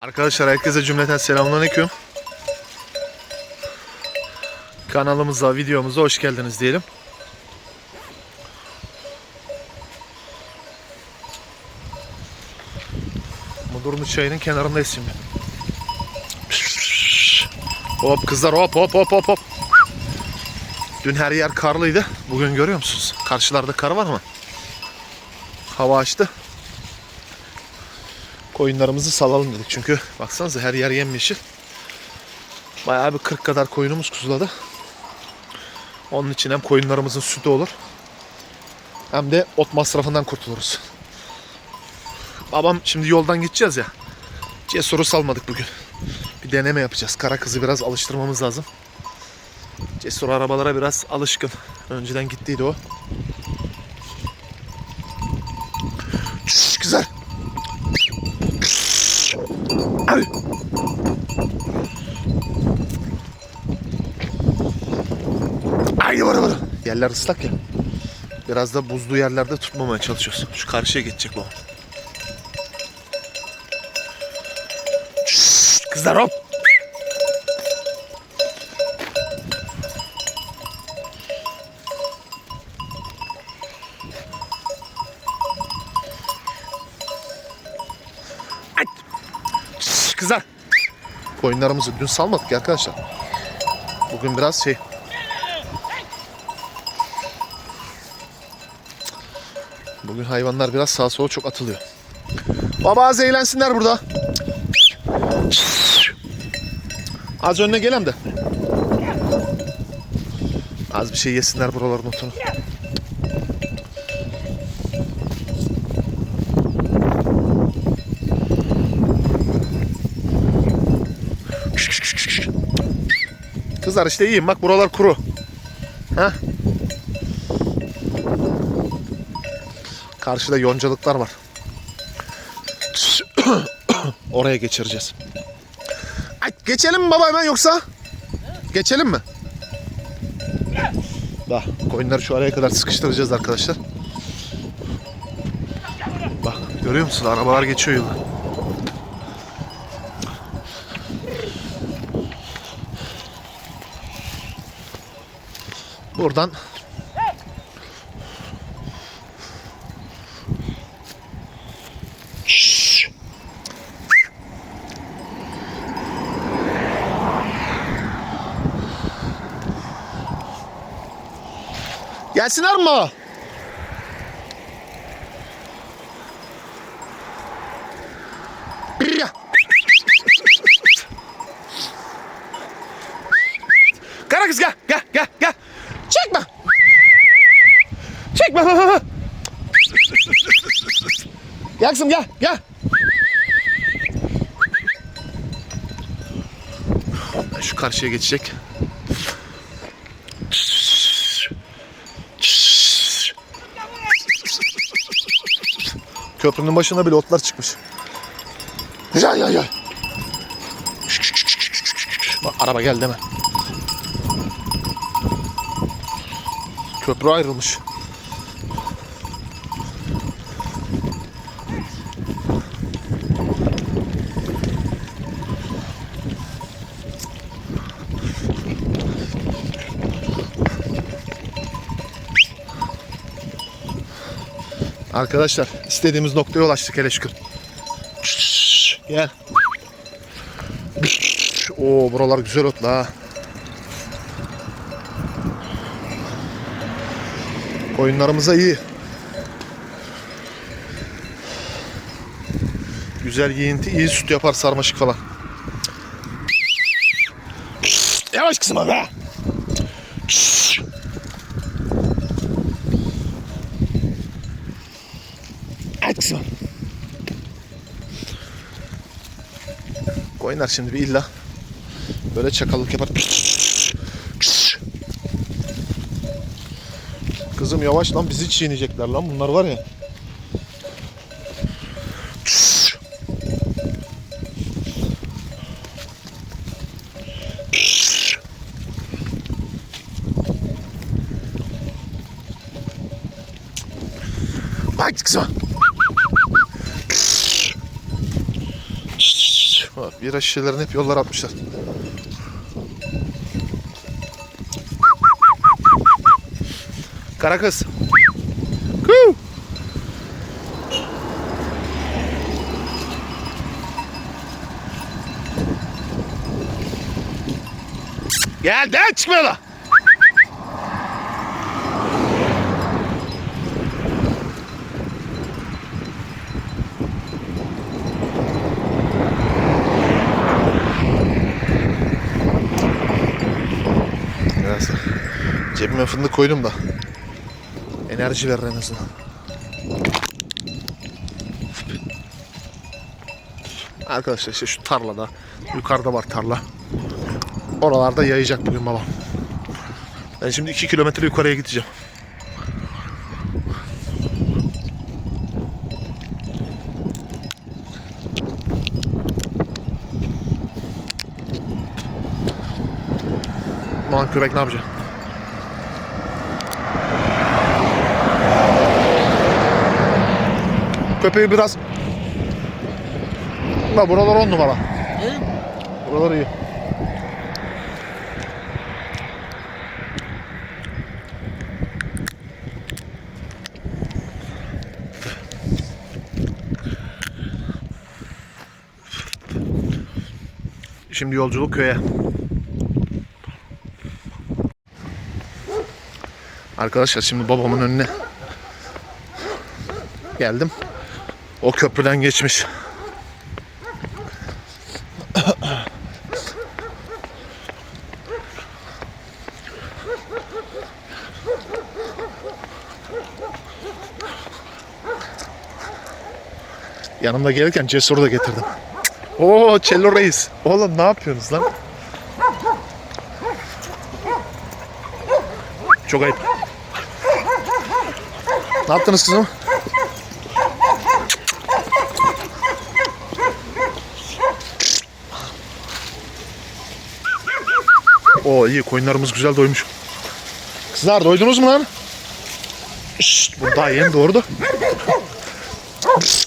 Arkadaşlar herkese cümleten selamünaleyküm. Kanalımıza, videomuza hoş geldiniz diyelim. Mudurnu çayının kenarındayız şimdi. Hop kızlar hop hop hop hop hop. Dün her yer karlıydı. Bugün görüyor musunuz? Karşılarda kar var mı? Hava açtı. Koyunlarımızı salalım dedik. Çünkü baksanıza her yer yemyeşil. Bayağı bir 40 kadar koyunumuz kuzuladı. Onun için hem koyunlarımızın sütü olur. Hem de ot masrafından kurtuluruz. Babam şimdi yoldan gideceğiz ya. Cesur'u salmadık bugün. Bir deneme yapacağız. Kara kızı biraz alıştırmamız lazım. Cesur arabalara biraz alışkın. Önceden gittiydi o. Şşş, güzel. Ay. Haydi bana bana. Yerler ıslak ya. Biraz da buzlu yerlerde tutmamaya çalışıyoruz. Şu karşıya geçecek bu. Kızlar hop. Kızlar. Koyunlarımızı dün salmadık arkadaşlar. Bugün biraz şey hayvanlar biraz sağa sola çok atılıyor. Baba az eğlensinler burada. Az önüne gelem de. Az bir şey yesinler buraların otunu. Kızlar işte iyiyim bak buralar kuru. Ha? Karşıda yoncalıklar var. Oraya geçireceğiz. Ay, geçelim mi baba hemen yoksa? Geçelim mi? Bak koyunları şu araya kadar sıkıştıracağız arkadaşlar. Bak görüyor musun arabalar geçiyor yolu. Buradan Gelsinler mi baba? Kara kız gel gel gel gel. Çekme. Çekme. Gel kızım gel gel. Şu karşıya geçecek. Köprünün başına bile otlar çıkmış. Ya ya ya. Bak araba geldi hemen. Köprü ayrılmış. Arkadaşlar istediğimiz noktaya ulaştık hele şükür. Gel. Oo buralar güzel otla ha. Koyunlarımıza iyi. Güzel giyinti, iyi süt yapar sarmaşık falan. Yavaş kızım abi. Hadi kızım. Koyunlar şimdi bir illa böyle çakallık yapar. Kızım yavaş lan bizi çiğneyecekler lan bunlar var ya. Bira şişelerini hep yollara atmışlar. Kara kız. Kuu. Gel de çıkma yola. Biraz cebime fındık koydum da enerji verir en azından. Arkadaşlar işte şu tarlada yukarıda var tarla. Oralarda yayacak bugün babam. Ben şimdi 2 kilometre yukarıya gideceğim. Lan ne yapacak? Köpeği biraz... Da buralar on numara. Buralar iyi. Şimdi yolculuk köye. Arkadaşlar şimdi babamın önüne geldim. O köprüden geçmiş. Yanımda gelirken Cesur'u da getirdim. Oo Cello Reis. Oğlum ne yapıyorsunuz lan? Çok ayıp. Ne yaptınız kızım? Oo iyi koyunlarımız güzel doymuş. Kızlar doydunuz mu lan? Şşt, bu daha yeni doğurdu.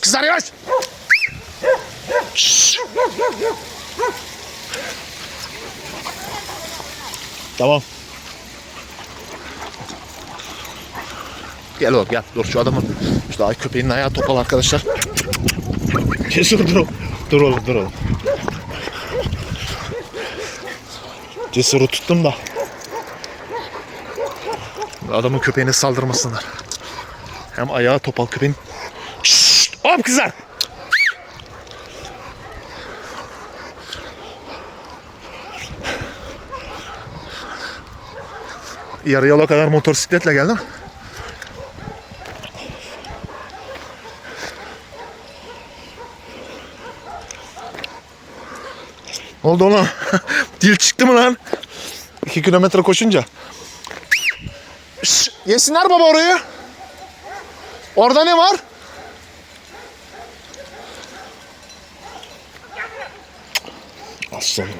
Kızlar yavaş. Tamam. Gel oğlum gel. Dur şu adamın. Şu ay köpeğin ayağı topal arkadaşlar. Cesur dur. Dur oğlum dur oğlum. Cesur'u tuttum da. Adamın köpeğine saldırmasınlar. Hem ayağı topal köpeğin. Şşt! Hop kızlar! Yarı yola kadar motosikletle geldim. Oldu ona? Dil çıktı mı lan? 2 kilometre koşunca. Şş, yesinler baba orayı. Orada ne var? Aslanım.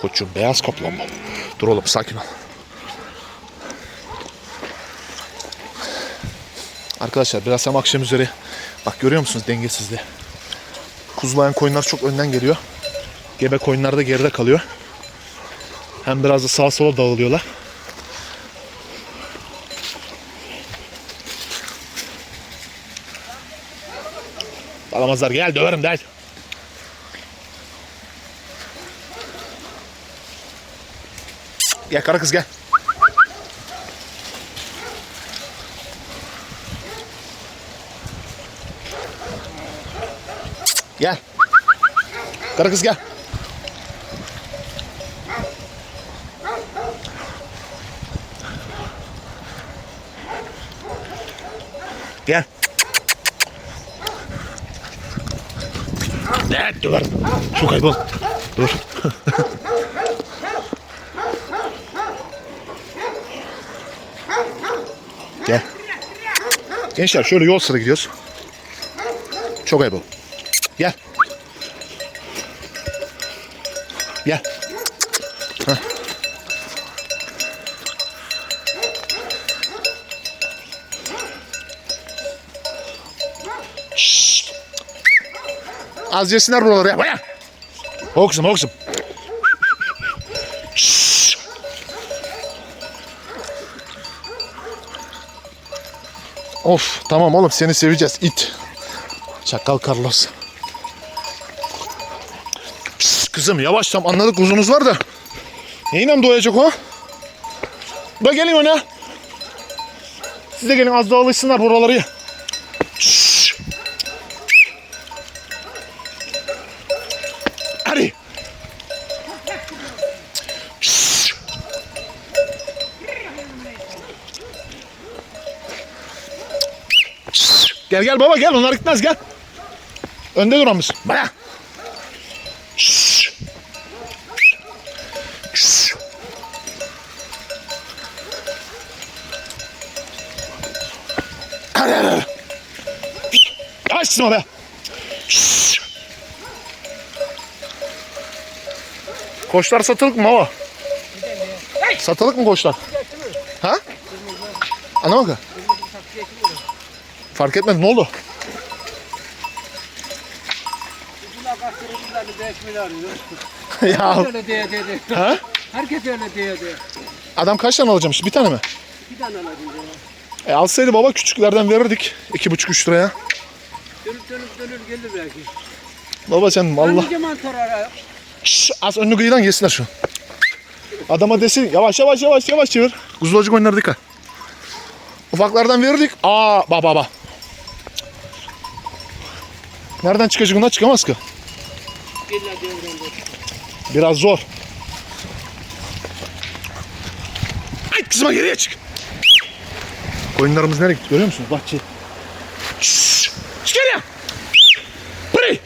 Koçum beyaz kaplumbağa. Dur oğlum sakin ol. Arkadaşlar biraz hem akşam üzeri bak görüyor musunuz dengesizliği. Kuzulayan koyunlar çok önden geliyor. Gebe koyunlar da geride kalıyor. Hem biraz da sağa sola dağılıyorlar. Alamazlar gel döverim der. Gel kara kız gel. Gel. Kara kız gel. Gel. Ne dur. Çok ayıp ol. Dur. Gel. Gençler şöyle yol sıra gidiyoruz. Çok ayıp ol. Gel. Gel. Az yesinler buraları ya. Baya. Kızım. Şşş. Of tamam oğlum seni seveceğiz it. Çakal Carlos. Şşş, kızım yavaş tam anladık uzunuz var da. Neyle doyacak o? Da gelin öne. Siz de gelin az daha alışsınlar buraları. Gel gel baba gel onlar gitmez gel. Önde hadi hadi. Açsın be. Şşş. Koçlar satılık mı baba? Satılık mı koçlar? Ha? Ana bak. Fark etmedi ne oldu? Bunlar kaçırıldılar 5 milyar euro. ya Öyle diye dedi. ha? Herkes öyle diye diye. Adam kaç tane alacakmış? Bir tane mi? İki tane alacağım ya. E alsaydı baba küçüklerden verirdik. İki buçuk üç liraya. Dönüp dönüp dönüp gelir belki. Baba sen Allah. Allah. Hangi mantar ara? Şşş, az önlü kıyıdan yesinler şu. Adama desin yavaş yavaş yavaş yavaş çevir. Kuzulacık oynar dikkat. Ufaklardan verirdik. Aa baba baba. Nereden çıkacak bunlar çıkamaz ki. Biraz zor. Ay kızıma geriye çık. Koyunlarımız nereye gitti görüyor musunuz? Bahçe. Şşş, çık geriye. Burayı.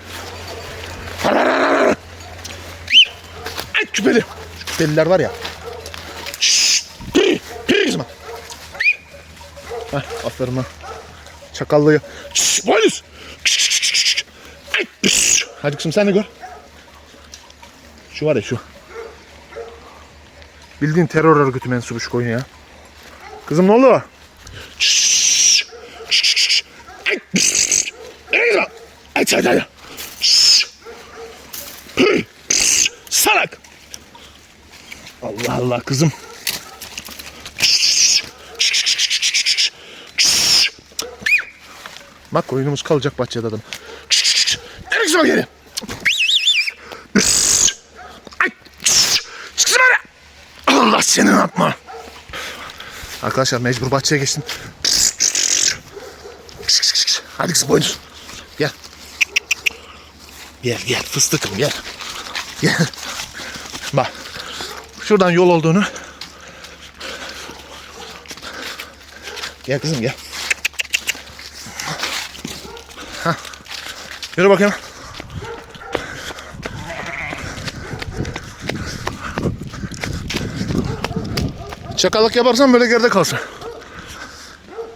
Ay küpeli. Küpeliler var ya. Şşş, piri, piri kızıma. Heh, aferin ha. Çakallığı. Şşş, boynuz. Püs. Hadi kızım sen de gör. Şu var ya şu. Bildiğin terör örgütü mensubu şu koyun ya. Kızım ne oldu? Püs. Salak. Allah Allah kızım. Bak koyunumuz kalacak bahçede adam. Nereye kızıma geri? Çıksın öyle! Allah seni yapma. Arkadaşlar mecbur bahçeye geçtim. Hadi kızım boynuz. Gel. Gel gel fıstıkım gel. Gel. Bak. Şuradan yol olduğunu. Gel kızım gel. Hah. Yürü bakayım. Çakallık yaparsan böyle geride kalsın.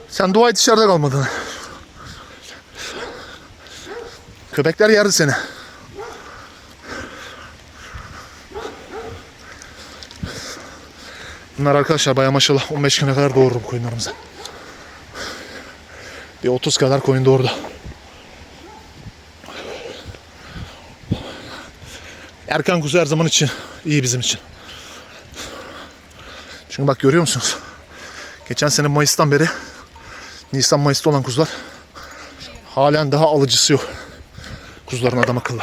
Sen dua et dışarıda kalmadın. Köpekler yerdi seni. Bunlar arkadaşlar baya maşallah 15 güne kadar doğurur bu koyunlarımızı. Bir 30 kadar koyun doğurdu. Erkan kuzu her zaman için iyi bizim için. Çünkü bak görüyor musunuz? Geçen sene Mayıs'tan beri Nisan Mayıs'ta olan kuzular halen daha alıcısı yok. Kuzuların adam akıllı.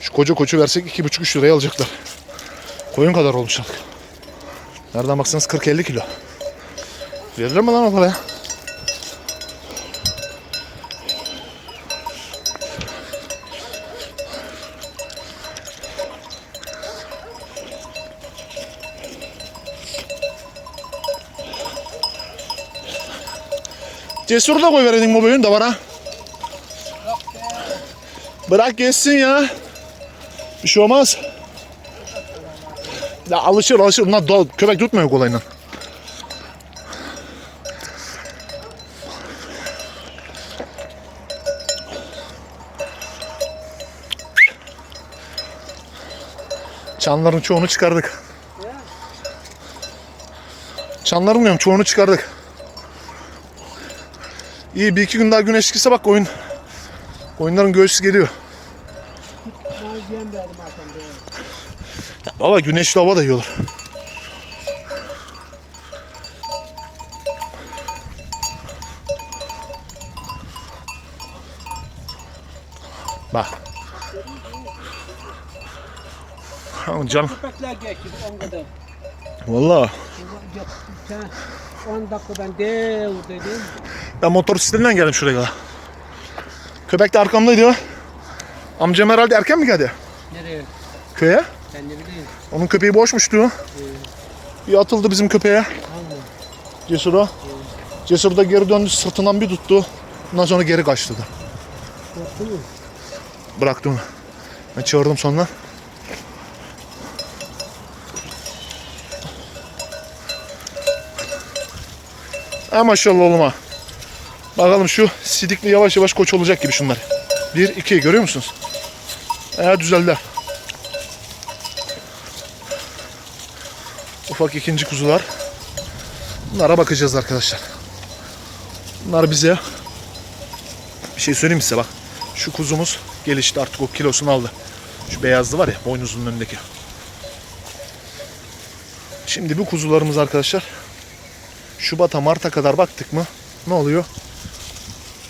Şu koca koçu versek iki buçuk üç liraya alacaklar. Koyun kadar olmuş artık. Nereden baksanız 40-50 kilo. Verilir mi lan o paraya? Cesur da koy vereydin bu boyun da var ha. Bırak geçsin ya. Bir şey olmaz. Ya alışır alışır. Bunlar doğal, köpek tutmuyor kolayla. Çanların çoğunu çıkardık. Çanların diyorum çoğunu çıkardık. İyi bir iki gün daha güneş çıksa bak koyun. Koyunların göğsü geliyor. Valla güneşli hava da iyi olur. Bak. Ama canım. Valla. Sen 10 dakika ben dev dedim. Ben motosikletinden geldim şuraya kadar. Köpek de arkamdaydı. Amcam herhalde erken mi geldi Nereye? köye? Ben ne bileyim. Onun köpeği boşmuştu. Bir atıldı bizim köpeğe. Allah. Cesur'a. Cesur da geri döndü sırtından bir tuttu. Ondan sonra geri kaçtı da. Korktun mu? Bıraktı onu. Ben çağırdım sonra. Ha maşallah oğlum ha. Bakalım şu sidikli yavaş yavaş koç olacak gibi şunlar. Bir, iki görüyor musunuz? Ha düzeldiler. Ufak ikinci kuzular. Bunlara bakacağız arkadaşlar. Bunlar bize bir şey söyleyeyim size bak. Şu kuzumuz gelişti artık o kilosunu aldı. Şu beyazlı var ya boynuzunun önündeki. Şimdi bu kuzularımız arkadaşlar Şubat'a Mart'a kadar baktık mı ne oluyor?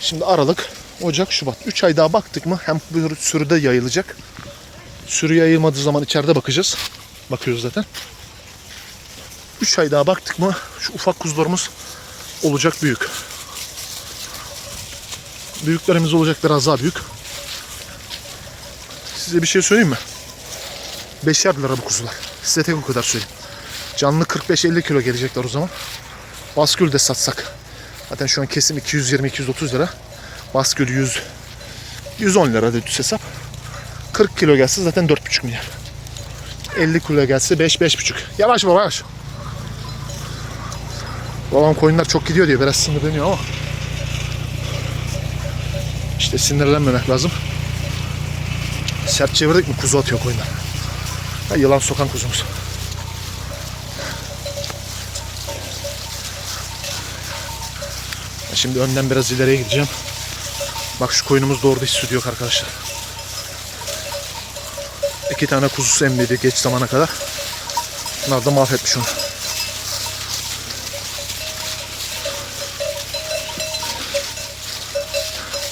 Şimdi Aralık, Ocak, Şubat. 3 ay daha baktık mı hem bu sürüde yayılacak. Sürü yayılmadığı zaman içeride bakacağız. Bakıyoruz zaten. 3 ay daha baktık mı şu ufak kuzularımız olacak büyük. Büyüklerimiz olacak biraz daha büyük. Size bir şey söyleyeyim mi? Beşer lira bu kuzular. Size tek o kadar söyleyeyim. Canlı 45-50 kilo gelecekler o zaman. Baskül de satsak. Zaten şu an kesim 220-230 lira. Baskül 100 110 lira da hesap. 40 kilo gelse zaten 4,5 milyar. 50 kilo gelse 5-5,5. Yavaş baba yavaş. Babam koyunlar çok gidiyor diye biraz sinirleniyor ama. İşte sinirlenmemek lazım. Sert çevirdik mi kuzu atıyor koyunlar. Ha, yılan sokan kuzumuz. Şimdi önden biraz ileriye gideceğim. Bak şu koyunumuz da orada hiç sütü yok arkadaşlar. İki tane kuzusu emmedi geç zamana kadar. Bunlar da mahvetmiş onu.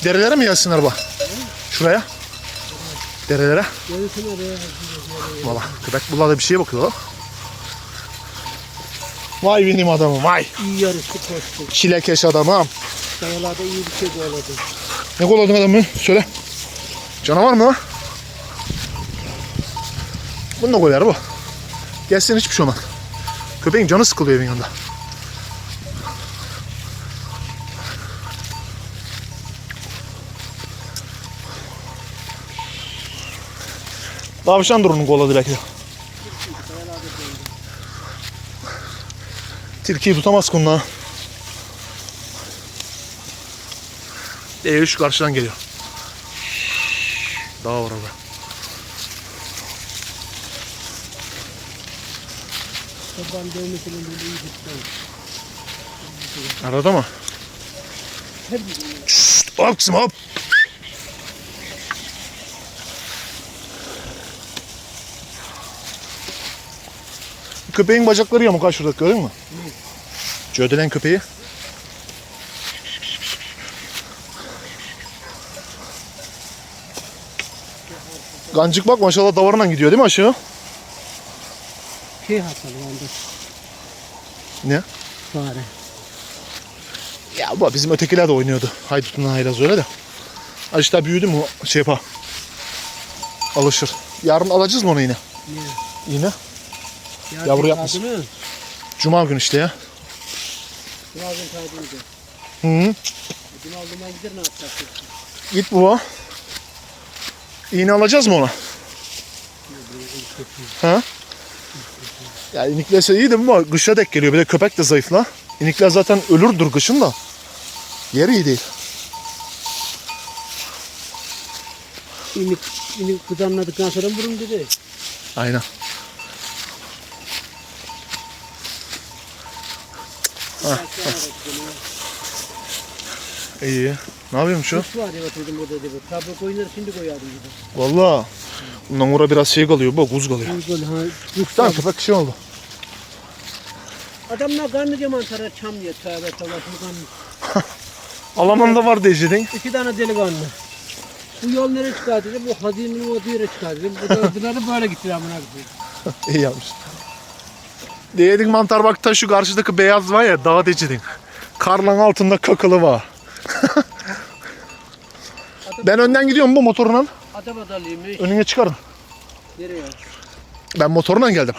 Derelere mi gelsinler bu? Şuraya. Derelere. Valla köpek bunlar bir şeye bakıyor. Vay benim adamım vay. iyi yarıştı koştu. Çilekeş adamım. Kayalarda iyi bir şey koyaladı. Ne koladın adamı? Söyle. Canavar mı? Bunu da koyar bu. Gelsin hiçbir şey olmaz. Köpeğin canı sıkılıyor evin yanında. Tavşan durunun koladı belki de. Tilkiyi tutamaz kunla. E şu karşıdan geliyor. Dağ var orada. Arada mı? Şşt, hop kızım hop. Köpeğin bacakları yamuk ha şurada gördün mü? Cödelen köpeği. Gancık bak maşallah davarından gidiyor değil mi aşağı? şey hastalandı. Ne? Fare. Ya bu bizim ötekiler de oynuyordu. Haydut'un haylaz öyle de. Azıcık daha büyüdü mü şey yapar. Alışır. Yarın alacağız mı onu yine? Ne? Yine. Yavru yapmış. Cuma günü işte ya. Yazın kaydıydı. Hı -hı. Dün aldığıma gider ne yapacaksın? Git baba. İğne alacağız mı ona? Ha? Ya iniklese iyi de ama kışa dek geliyor. Bir de köpek de zayıfla. İnikler zaten ölürdür kışın da. Yeri iyi değil. İnik, inik kızamladıktan sonra vurun dedi. Aynen. İyi. Ne yapıyorsun şu? Kuş var diye oturdum burada diye. Tabi koyunları şimdi koyardım gibi. Valla. Bundan sonra biraz şey kalıyor bak buz kalıyor. Böyle ha. Kuş Tamam köpek şey oldu. Adamlar karnıca mantara çam diye tövbe tövbe. Alaman var diyecektin. İki tane delikanlı. Bu yol nereye çıkar dedim. Bu hazinenin olduğu yere çıkar dedim. Bu da böyle gitti amına koyayım. İyi yapmış. Diyedik mantar bak ta şu karşıdaki beyaz var ya dağ diyecektin. Karlan altında kakılı var. ben önden gidiyorum bu motorla. Adam adalıymış. Önüne çıkarın. Nereye? Ben motorla geldim.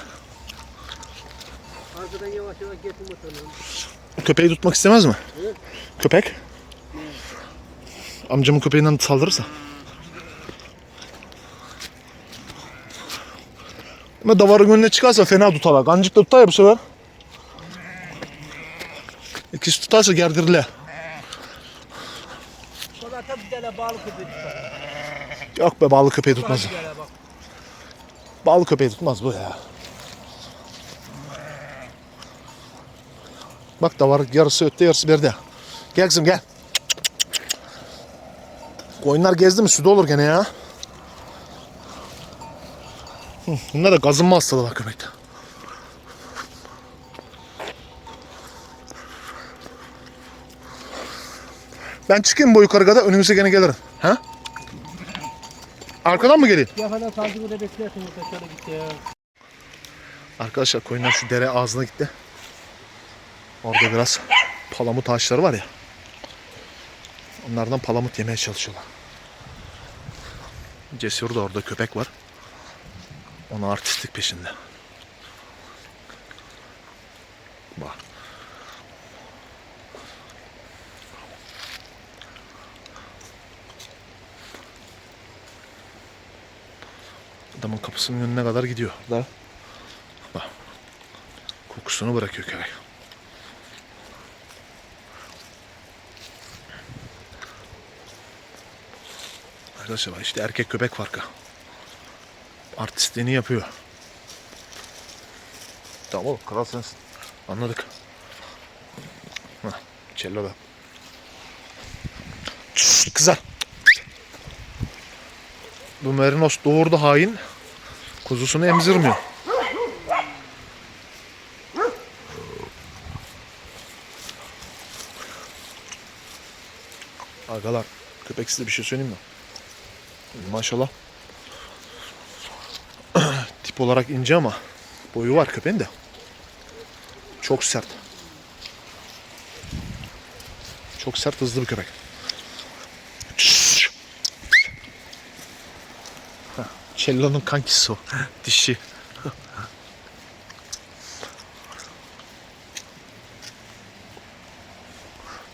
Arkadan yavaş yavaş getir motorunu. Köpeği tutmak istemez mi? Köpek? Amcamın köpeğinden saldırırsa. Ama davarın önüne çıkarsa fena tutarlar. Kancık da tutar ya bu sefer. İkisi tutarsa tutar. Yok be bağlı köpeği tutmaz. Bağlı köpeği tutmaz bu ya. Bak davar yarısı ötte yarısı berde. Gel kızım gel. Koyunlar gezdi mi süde olur gene ya. Bunda da gazınma hastalığı var köpekte. Ben çıkayım bu yukarı kadar önümüze gene gelirim. Ha? Arkadan mı geleyim? Savcı burada beklersin burada şöyle gitti ya. Arkadaşlar koyunlar şu dere ağzına gitti. Orada biraz palamut ağaçları var ya. Onlardan palamut yemeye çalışıyorlar. Cesur da orada köpek var. Ona artistlik peşinde. Bak. Adamın kapısının önüne kadar gidiyor. Da. Bak. Kokusunu bırakıyor köpek. Arkadaşlar işte erkek köpek farkı. Artistliğini yapıyor. Tamam oğlum kral sensin. Anladık. Hah, cello da. Kızar. Bu merinos doğurdu hain. Kuzusunu emzirmiyor. Agalar köpek size bir şey söyleyeyim mi? Maşallah. Tip olarak ince ama boyu var köpeğin de. Çok sert. Çok sert hızlı bir köpek. Cello'nun kankisi o. Dişi.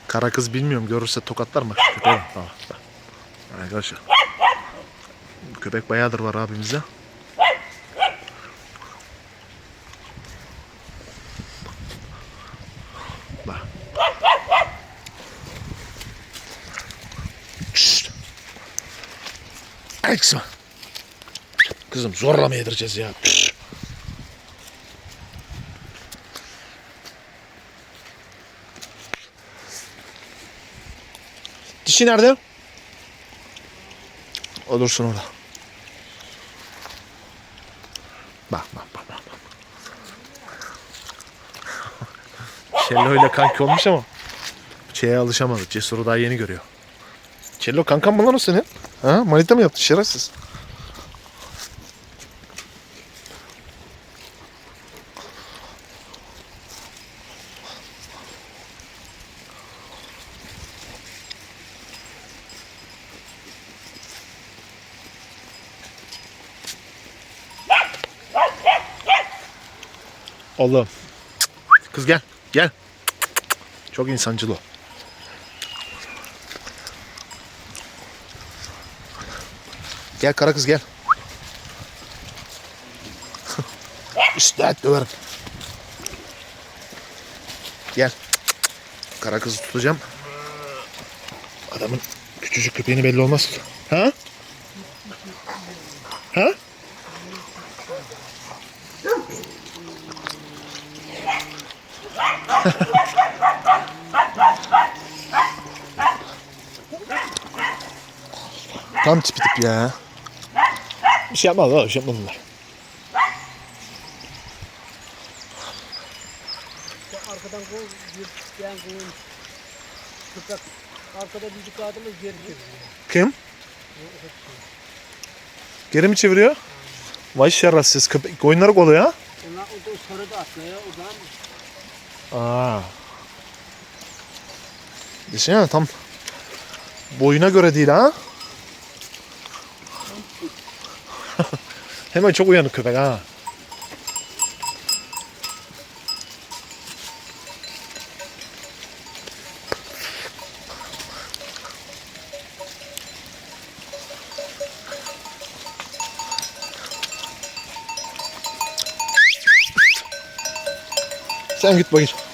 Kara kız bilmiyorum görürse tokatlar mı? Köpeğe. Tamam. Arkadaşlar. Köpek bayağıdır var abimizde. Bak. Şşt. Ay kızım. Kızım yedireceğiz ya? Dişi nerede? O dursun orada. Bak bak bak. bak. Cello ile kanki olmuş ama şeye alışamadı. Cesur'u daha yeni görüyor. Cello kankan mı lan o senin? Ha? Manita mı yaptı şerefsiz? Oğlum. Kız gel. Gel. Çok insancıl o. Gel kara kız gel. işte döverim. Gel. Kara kızı tutacağım. Adamın küçücük köpeğini belli olmaz. Ha? Ha? Tam tipi tip ya. Bir şey yapmaz abi, bir şey bunlar. Arkadan kol, bir yan kolun. Köpek. Arkada bir kadımız geri çeviriyor. Kim? Geri mi çeviriyor? Vay şerefsiz köpek. Koyunları oluyor ha? Onlar o da sarı da atlıyor. O zaman Aa. Düşünsene tam boyuna göre değil ha. Hemen çok uyanık köpek ha. Sen git bakayım. Şurada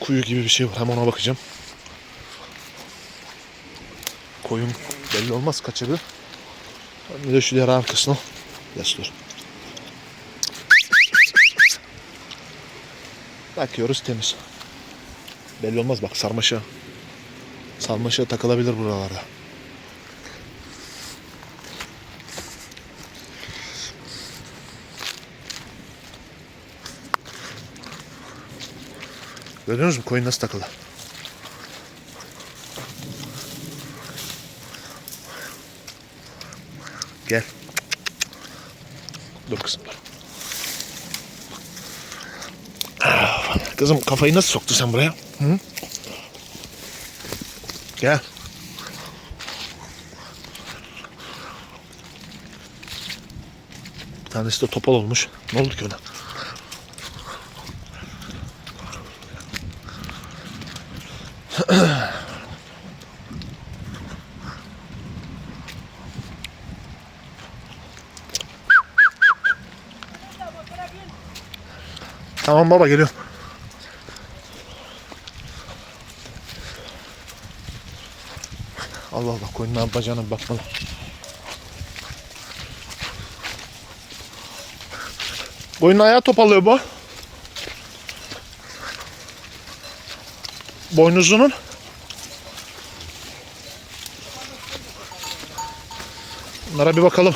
kuyu gibi bir şey var. Hem ona bakacağım. Koyun belli olmaz kaçırır. Bir de şu diğer arkasına. Dur. Bakıyoruz temiz. Belli olmaz bak sarmaşa. Sarmaşa takılabilir buralarda. Görüyorsunuz mu koyun nasıl takılı? Gel. Dur kızım dur. Ah, Kızım kafayı nasıl soktu sen buraya? Hı? Gel. Bir tanesi de topal olmuş. Ne oldu ki ona? Tamam baba geliyorum. Allah Allah koyunların bacağına bakmalı. Koyunun ayağı topalıyor bu. Boynuzunun. Bunlara bir bakalım.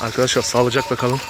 Arkadaşlar sağlıcakla kalın.